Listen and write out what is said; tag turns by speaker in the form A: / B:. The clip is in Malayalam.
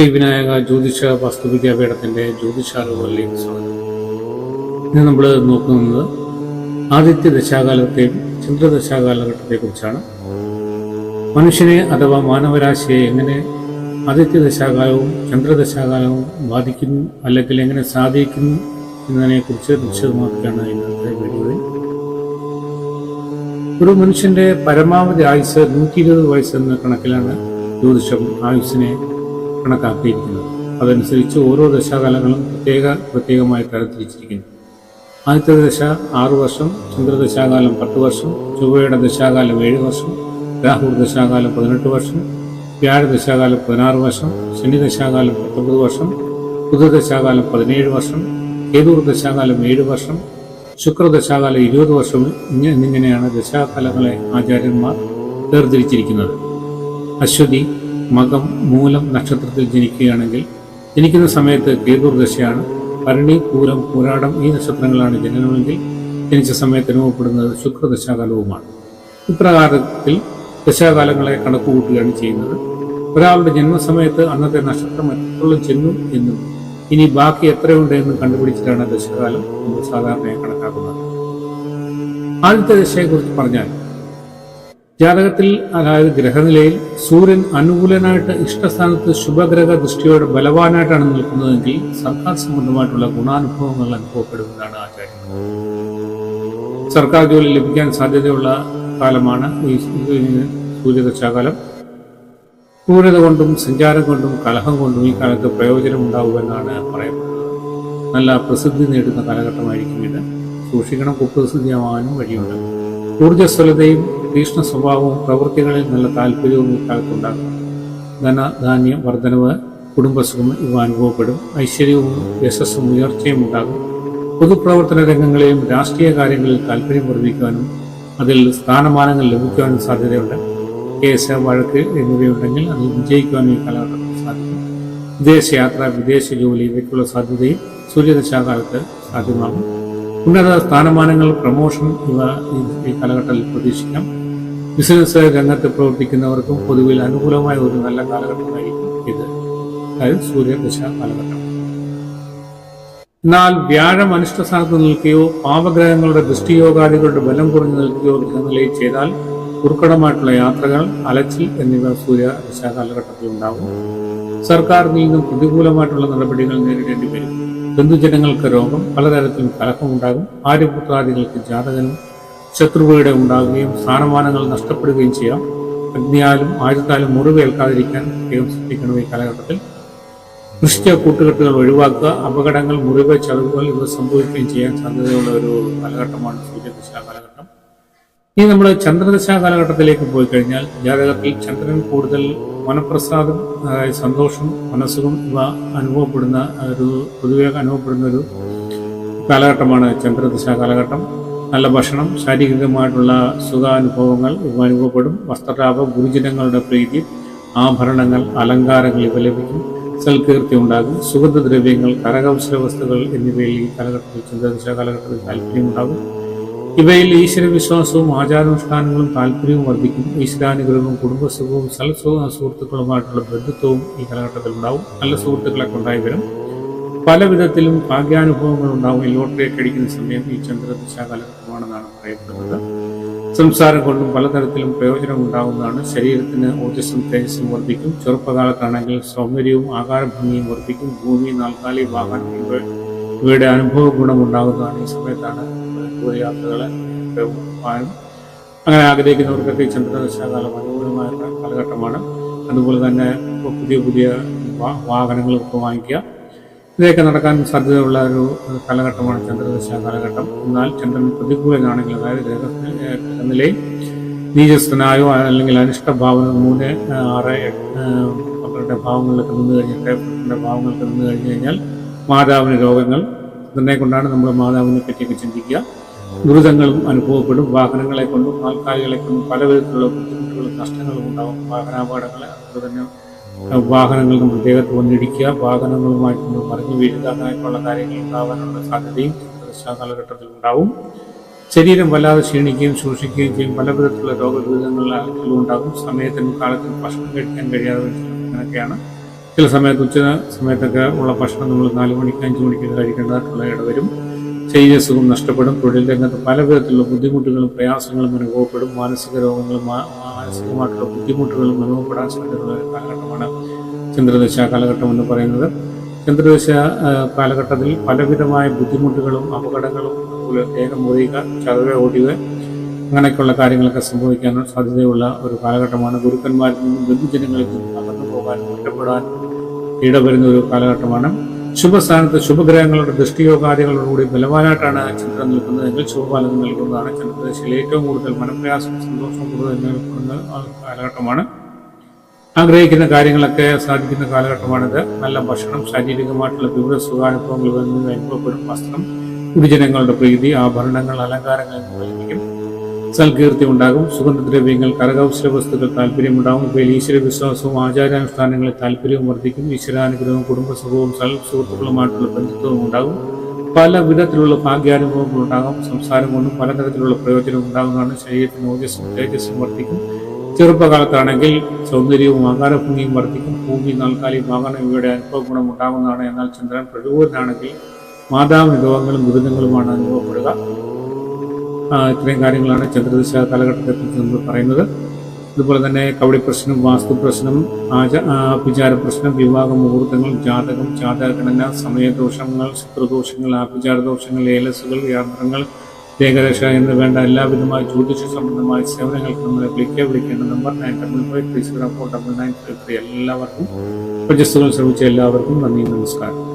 A: ശ്രീ വിനായക ജ്യോതിഷ വാസ്തുവിദ്യാപീഠത്തിന്റെ ജ്യോതിഷാലുകളിലേക്ക് സ്വാഗതം. ഇന്ന് നമ്മൾ നോക്കുന്നത് ആദിത്യ ദശാകാലത്തെയും ചന്ദ്രദശാകാലഘട്ടത്തെ കുറിച്ചാണ് മനുഷ്യനെ അഥവാ മാനവരാശിയെ എങ്ങനെ ആദിത്യ ദശാകാലവും ചന്ദ്രദശാകാലവും ബാധിക്കുന്നു അല്ലെങ്കിൽ എങ്ങനെ സാധിക്കുന്നു എന്നതിനെക്കുറിച്ച് വിശദമാക്കുകയാണ് ഇന്നത്തെ വീഡിയോയിൽ. ഒരു മനുഷ്യന്റെ പരമാവധി ആയുസ് നൂറ്റി ഇരുപത് വയസ്സ് എന്ന കണക്കിലാണ് ജ്യോതിഷം ആയുസ്സിനെ കണക്കാക്കിയിരിക്കുന്നത് അതനുസരിച്ച് ഓരോ ദശാകാലങ്ങളും പ്രത്യേക പ്രത്യേകമായി തരംതിരിച്ചിരിക്കുന്നു ആദ്യത്തെ ദശ ആറു വർഷം ചന്ദ്രദശാകാലം പത്ത് വർഷം ചൊവ്വയുടെ ദശാകാലം ഏഴ് വർഷം രാഹു ദശാകാലം പതിനെട്ട് വർഷം വ്യാഴ ദശാകാലം പതിനാറ് വർഷം ശനി ദശാകാലം പത്തൊമ്പത് വർഷം ബുധ ദശാകാലം പതിനേഴ് വർഷം കേതൂർ ദശാകാലം ഏഴ് വർഷം ശുക്രദശാകാലം ഇരുപത് വർഷം എന്നിങ്ങനെയാണ് ദശാകാലങ്ങളെ ആചാര്യന്മാർ വേർതിരിച്ചിരിക്കുന്നത്. അശ്വതി മകം മൂലം നക്ഷത്രത്തിൽ ജനിക്കുകയാണെങ്കിൽ ജനിക്കുന്ന സമയത്ത് കേതുർദശയാണ് ഭരണി പൂരം പൂരാടം ഈ നക്ഷത്രങ്ങളാണ് ജനനമെങ്കിൽ ജനിച്ച സമയത്ത് അനുഭവപ്പെടുന്നത് ശുക്രദശാകാലവുമാണ്. ഇപ്രകാരത്തിൽ ദശാകാലങ്ങളെ കണക്കുകൂട്ടുകയാണ് ചെയ്യുന്നത്. ഒരാളുടെ ജന്മസമയത്ത് അന്നത്തെ നക്ഷത്രം എത്രത്തോളം ചെന്നു എന്നും ഇനി ബാക്കി എത്രയുണ്ട് എന്നും കണ്ടുപിടിച്ചിട്ടാണ് ദശകാലം നമ്മൾ സാധാരണയായി കണക്കാക്കുന്നത്. ആദ്യത്തെ ദശയെക്കുറിച്ച് പറഞ്ഞാൽ ജാതകത്തിൽ അതായത് ഗ്രഹനിലയിൽ സൂര്യൻ അനുകൂലനായിട്ട് ഇഷ്ടസ്ഥാനത്ത് ശുഭഗ്രഹ ദൃഷ്ടിയോട് ബലവാനായിട്ടാണ് നിൽക്കുന്നതെങ്കിൽ സർക്കാർ സംബന്ധമായിട്ടുള്ള ഗുണാനുഭവങ്ങൾ അനുഭവപ്പെടുന്നതാണ് ആചാര്യം സർക്കാർ ജോലി ലഭിക്കാൻ സാധ്യതയുള്ള കാലമാണ് ഈ സൂര്യദശാകാലം. ക്രൂരത കൊണ്ടും സഞ്ചാരം കൊണ്ടും കലഹം കൊണ്ടും ഈ കാലത്ത് പ്രയോജനം ഉണ്ടാവുമെന്നാണ് പറയപ്പെടുന്നത്. നല്ല പ്രസിദ്ധി നേടുന്ന കാലഘട്ടമായിരിക്കും ഇത്. സൂക്ഷിക്കണം കുപ്രസിദ്ധിയാവാനും വഴിയുണ്ട്. ഊർജസ്വലതയും തീക്ഷ്ണ സ്വഭാവവും പ്രവൃത്തികളിൽ നല്ല താല്പര്യവും ഇക്കാലത്തുണ്ടാകും ധനധാന്യ വർധനവ് കുടുംബസുഖം ഇവ അനുഭവപ്പെടും. ഐശ്വര്യവും യശസ്സും ഉയർച്ചയും ഉണ്ടാകും. പൊതുപ്രവർത്തന രംഗങ്ങളെയും രാഷ്ട്രീയ കാര്യങ്ങളിൽ താല്പര്യം വർദ്ധിക്കുവാനും അതിൽ സ്ഥാനമാനങ്ങൾ ലഭിക്കുവാനും സാധ്യതയുണ്ട്. കേസ് വഴക്ക് എന്നിവയുണ്ടെങ്കിൽ അതിൽ വിജയിക്കുവാനും ഈ കാലഘട്ടത്തിൽ സാധിക്കും. വിദേശയാത്ര വിദേശ ജോലി ഇവയ്ക്കുള്ള സാധ്യതയും സൂര്യദശാകാലത്ത് സാധ്യമാകും. ഉന്നത സ്ഥാനമാനങ്ങൾ പ്രമോഷൻ ഇവ ഈ- കാലഘട്ടത്തിൽ പ്രതീക്ഷിക്കാം. ബിസിനസ് രംഗത്ത് പ്രവർത്തിക്കുന്നവർക്കും പൊതുവിൽ അനുകൂലമായ ഒരു നല്ല കാലഘട്ടമായിരിക്കും ഇത്. അതായത് സൂര്യദശ കാലഘട്ടം. എന്നാൽ വ്യാഴം അനിഷ്ട സ്ഥാനത്ത് നിൽക്കുകയോ പാപഗ്രഹങ്ങളുടെ ദൃഷ്ടിയോഗാദികളുടെ ബലം കുറഞ്ഞു നിൽക്കുകയോ നിലയിൽ ചെയ്താൽ ദുർഘടമായിട്ടുള്ള യാത്രകൾ അലച്ചിൽ എന്നിവ സൂര്യദശ കാലഘട്ടത്തിൽ ഉണ്ടാകും. സർക്കാരിൽ നിന്നും പ്രതികൂലമായിട്ടുള്ള നടപടികൾ നേരിടേണ്ടി വരും. ബന്ധുജനങ്ങൾക്ക് രോഗം പലതരത്തിലും കലഹമുണ്ടാകും ആര്യപുത്രാദികൾക്ക് ജാതകനും ശത്രുപീഠ ഉണ്ടാകുകയും സ്ഥാനമാനങ്ങൾ നഷ്ടപ്പെടുകയും ചെയ്യാം. അഗ്നിയാലും ആയുധത്താലും മുറിവേൽക്കാതിരിക്കാൻ പ്രത്യേകം ശ്രദ്ധിക്കണം ഈ കാലഘട്ടത്തിൽ. വൃഷ്ടിയ കൂട്ടുകെട്ടുകൾ ഒഴിവാക്കുക അപകടങ്ങൾ മുറിവ് ചതവുകൾ ഇവ സംഭവിക്കുകയും ചെയ്യാൻ സാധ്യതയുള്ള ഒരു കാലഘട്ടമാണ് സൂര്യദശ കാലഘട്ടം. ഇനി നമ്മൾ ചന്ദ്രദശാ കാലഘട്ടത്തിലേക്ക് പോയി കഴിഞ്ഞാൽ ജാതകത്തിൽ ചന്ദ്രൻ കൂടുതൽ മനപ്രസാദം സന്തോഷം മനസ്സുഖം ഇവ അനുഭവപ്പെടുന്ന ഒരു പൊതുവെ അനുഭവപ്പെടുന്ന ഒരു കാലഘട്ടമാണ് ചന്ദ്രദശാ കാലഘട്ടം. നല്ല ഭക്ഷണം ശാരീരികമായിട്ടുള്ള സുഖാനുഭവങ്ങൾ ഇവ അനുഭവപ്പെടും. വസ്ത്രലാഭം ഗുരുജനങ്ങളുടെ പ്രീതി ആഭരണങ്ങൾ അലങ്കാരങ്ങൾ ഇവ ലഭിക്കും. സൽകീർത്തി ഉണ്ടാകും. സുഗന്ധദ്രവ്യങ്ങൾ കരകൗശല വസ്തുക്കൾ എന്നിവയിൽ ഈ കാലഘട്ടത്തിൽ ചന്ദ്രദശാ കാലഘട്ടത്തിൽ താല്പര്യമുണ്ടാകും. ഇവയിൽ ഈശ്വരവിശ്വാസവും ആചാരാനുഷ്ഠാനങ്ങളും താല്പര്യവും വർദ്ധിക്കും. ഈശ്വരാനുഗ്രഹവും കുടുംബസുഖവും സൽസുഖ സുഹൃത്തുക്കളുമായിട്ടുള്ള ബന്ധുത്വവും ഈ കാലഘട്ടത്തിൽ ഉണ്ടാവും. നല്ല സുഹൃത്തുക്കളൊക്കെ ഉണ്ടായി വരും. പല വിധത്തിലും ഭാഗ്യാനുഭവങ്ങൾ ഉണ്ടാവും. ഈ ലോട്ടറിയൊക്കെ അടിക്കുന്ന സമയം ഈ ചന്ദ്രദശ കാലഘട്ടമാണെന്നാണ് പറയപ്പെടുന്നത്. സംസാരം കൊണ്ടും പലതരത്തിലും പ്രയോജനം ഉണ്ടാകുന്നതാണ് ശരീരത്തിന് ഊർജസ്സും തേജസ്സും വർദ്ധിക്കും. ചെറുപ്പകാലത്താണെങ്കിൽ സൗന്ദര്യവും ആകാരഭംഗിയും വർദ്ധിക്കും. ഭൂമി നാൽക്കാലി വാഹനം ഇവ ഇവയുടെ അനുഭവ ഗുണമുണ്ടാകുന്നതാണ് ഈ സമയത്താണ് ദൂരയാത്രകളെ പോകാനും അങ്ങനെ ആഗ്രഹിക്കുന്നവർക്കൊക്കെ ഈ ചന്ദ്രദശാകാലം അനുകൂലമായ കാലഘട്ടമാണ്. അതുപോലെ തന്നെ പുതിയ പുതിയ വാഹനങ്ങളൊക്കെ വാങ്ങിക്കുക. ഇതൊക്കെ നടക്കാൻ സാധ്യതയുള്ള ഒരു കാലഘട്ടമാണ് ചന്ദ്രദശ കാലഘട്ടം. എന്നാൽ ചന്ദ്രൻ പ്രതികൂലനാണെങ്കിൽ അതായത് നിലയിൽ നീചസ്ഥനായോ അല്ലെങ്കിൽ അനിഷ്ട ഭാവന മൂന്ന് ആറ് മക്കളുടെ ഭാവങ്ങളിലൊക്കെ നിന്ന് കഴിഞ്ഞിട്ട് ഭാവങ്ങളൊക്കെ നിന്ന് കഴിഞ്ഞു കഴിഞ്ഞാൽ മാതാവിന് രോഗങ്ങൾ ഇതിനെ കൊണ്ടാണ് നമ്മൾ മാതാവിനെ പറ്റിയൊക്കെ ചിന്തിക്കുക. ദുരിതങ്ങളും അനുഭവപ്പെടും. വാഹനങ്ങളെ കൊണ്ടും ആൾക്കാരികളെ കൊണ്ടും പല വിധത്തിലുള്ള ബുദ്ധിമുട്ടുകളും നഷ്ടങ്ങളും ഉണ്ടാകും വാഹനാപകടങ്ങൾ അതുപോലെ തന്നെ വാഹനങ്ങൾ ദേഹത്ത് വന്നിടിക്കുക വാഹനങ്ങളുമായിട്ട് നമ്മൾ മറിഞ്ഞു വീഴുക അങ്ങനെയൊക്കെയുള്ള കാര്യങ്ങൾ ഉണ്ടാകാനുള്ള സാധ്യതയും കാലഘട്ടത്തിൽ ഉണ്ടാവും. ശരീരം വല്ലാതെ ക്ഷീണിക്കുകയും സൂക്ഷിക്കുകയും ചെയ്യും. പല വിധത്തിലുള്ള രോഗദുരിതങ്ങളിൽ അലക്കലും ഉണ്ടാകും. സമയത്തിനും കാലത്തിനും ഭക്ഷണം കഴിക്കാൻ കഴിയാതെ അങ്ങനെയൊക്കെയാണ്. ചില സമയത്ത് ഉച്ച സമയത്തൊക്കെ ഉള്ള ഭക്ഷണം നമ്മൾ നാല് മണിക്ക് അഞ്ച് മണിക്ക് കഴിക്കേണ്ടതായിട്ടുള്ള ഇടവരും. ശരീരസുഖം നഷ്ടപ്പെടും തൊഴിൽ രംഗത്ത് പല വിധത്തിലുള്ള ബുദ്ധിമുട്ടുകളും പ്രയാസങ്ങളും അനുഭവപ്പെടും മാനസിക രോഗങ്ങളും മാനസികമായിട്ടുള്ള ബുദ്ധിമുട്ടുകളും അനുഭവപ്പെടാൻ സാധ്യതയുള്ള ഒരു കാലഘട്ടമാണ് ചന്ദ്രദശ കാലഘട്ടം എന്ന് പറയുന്നത്. ചന്ദ്രദശ കാലഘട്ടത്തിൽ പലവിധമായ ബുദ്ധിമുട്ടുകളും അപകടങ്ങളും അതുപോലെ ദേഹം മുറിയുക ചതവ ഓടിയുക അങ്ങനെയൊക്കെയുള്ള കാര്യങ്ങളൊക്കെ സംഭവിക്കാൻ സാധ്യതയുള്ള ഒരു കാലഘട്ടമാണ്. ഗുരുക്കന്മാരിൽ നിന്നും ബന്ധുജനങ്ങളിൽ നിന്നും അകന്നു പോകാനും ഒറ്റപ്പെടാൻ ഇടവരുന്ന ഒരു കാലഘട്ടമാണ്. ശുഭസ്ഥാനത്ത് ശുഭഗ്രഹങ്ങളുടെ ദൃഷ്ടിയോ കാര്യങ്ങളോടുകൂടി ബലവാനായിട്ടാണ് ചന്ദ്രൻ നിൽക്കുന്നതെങ്കിൽ ശുഭഫലങ്ങൾ നൽകുന്നതാണ് ചന്ദ്രദേശയിൽ ഏറ്റവും കൂടുതൽ മനപ്രയാസം സന്തോഷം കൂടുതൽ നിലനിൽക്കുന്ന കാലഘട്ടമാണ്. ആഗ്രഹിക്കുന്ന കാര്യങ്ങളൊക്കെ സാധിക്കുന്ന കാലഘട്ടമാണിത്. നല്ല ഭക്ഷണം ശാരീരികമായിട്ടുള്ള വിവിധ സുഖാനുഭവങ്ങൾ അനുഭവപ്പെടും. വസ്ത്രം ഗുരുജനങ്ങളുടെ പ്രീതി ആഭരണങ്ങൾ അലങ്കാരങ്ങൾ എന്നിവ ലഭിക്കും. സൽകീർത്തി ഉണ്ടാകും സുഗന്ധദ്രവ്യങ്ങൾ കരകൗശല വസ്തുക്കൾ താല്പര്യമുണ്ടാകും ഇവയിൽ ഈശ്വര വിശ്വാസവും ആചാരാനുഷ്ഠാനങ്ങളിൽ താല്പര്യവും വർദ്ധിക്കും. ഈശ്വരാനുഗ്രഹവും കുടുംബസുഖവും സുഹൃത്തുക്കളുമായിട്ടുള്ള ബന്ധുത്വവും ഉണ്ടാകും. പല വിധത്തിലുള്ള ഭാഗ്യാനുഭവങ്ങൾ ഉണ്ടാകും. സംസാരം കൊണ്ടും പലതരത്തിലുള്ള പ്രയോജനം ഉണ്ടാകുന്നതാണ് ശരീരത്തിന് ഓജസ്സും തേജസ്സും വർദ്ധിക്കും. ചെറുപ്പകാലത്താണെങ്കിൽ സൗന്ദര്യവും ആകാരഭംഗിയും വർദ്ധിക്കും. ഭൂമി നാൽക്കാലി വാഹനം ഇവയുടെ അനുഭവ ഗുണം ഉണ്ടാകുന്നതാണ്. എന്നാൽ ചന്ദ്രൻ പ്രതികൂലനാണെങ്കിൽ മാതാവിനുഭവങ്ങളും ദുരിതങ്ങളുമാണ് അനുഭവപ്പെടുക. ഇത്രയും കാര്യങ്ങളാണ് ചന്ദ്രദിശ കാലഘട്ടത്തെക്കുറിച്ച് നമ്മൾ പറയുന്നത്. അതുപോലെ തന്നെ കവടി പ്രശ്നം വാസ്തു പ്രശ്നം ആച പ്രശ്നം വിവാഹ മുഹൂർത്തങ്ങൾ ജാതകം ജാതകഘടന സമയദോഷങ്ങൾ ശത്രുദോഷങ്ങൾ ആഭിചാരദോഷങ്ങൾ ഏലസുകൾ യാത്രങ്ങൾ ഏകദേശ എന്ന് വേണ്ട എല്ലാവിധമായ ജ്യോതിഷ സംബന്ധമായ സേവനങ്ങൾക്ക് നമ്മളെ വിളിക്കുക. വിളിക്കേണ്ട number nine double five three zero four double nine five three. എല്ലാവർക്കും പ്രജസ്സുകൾ ശ്രമിച്ച എല്ലാവർക്കും നന്ദി നമസ്കാരം.